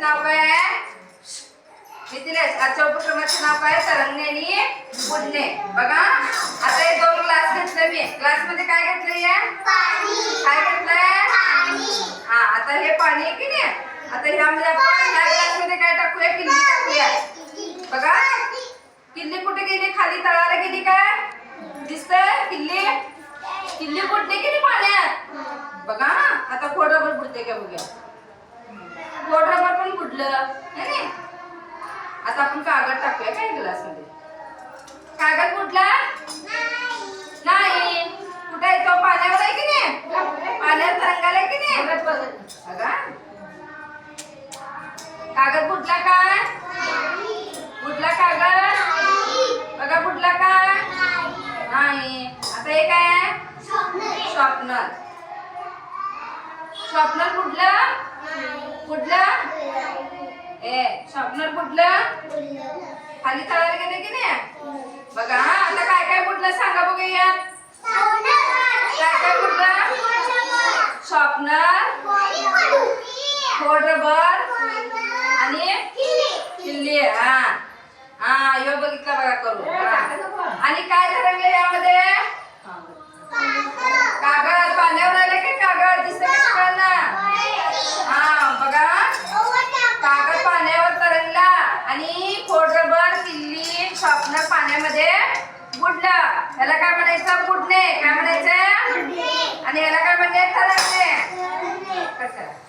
नाव काय आहे? मिथिलेश. आजच्या उपक्रमाचे नाव काय तरंगणे आणि बुडणे बघा. आता हे दोन क्लास घेतले मी. क्लासमध्ये काय घेतलंय? काय घेतलंय? हा आता हे पाणी आहे की नाही? आता ह्यामध्ये आपण ह्या ग्लासमध्ये काय टाकूया? किल्ली टाकूया. बघा. किल्ली कुठे गेली? खाली तळाला गेली काय? दिसतंय? किल्ली किल्ली बुडते की नाही पाण्यात? बघा. आता खोड रबर बुडते का बघूया? है नाही आता आपण कागद टाकूया काय ग्लासमध्ये? कागद बुडला नाही. कुठे आहे तो? पाण्यावर आहे की नाही? पाण्यात तरंगाला आहे की नाही? बघा. कागद बुडला काय? बुडला कागद? बघा बुडला काय? नाही. आता हे काय शॉपनर शॉपनर बुडलं बुडलं ए शॉपनर बुडलं खाली तळायला गेले की नाही? बघा हा आता काय काय बुडलं सांगा बघा बघूया काय काय बुडलं शॉपनर खोड रबर आणि किल्ली. हा. हा यो बघितला बघा करू आणि काय ठरवलं यामध्ये कागद पाण्यावर आले की कागद दिसते का सगळ्यांना हा बघा कागद पाण्यावर तरंगला आणि खोड रबर किल्ली शॉपनर पाण्यामध्ये बुडला याला काय म्हणायचं? बुडणे काय म्हणायचं? आणि याला काय म्हणायचं तरंगणे कसं?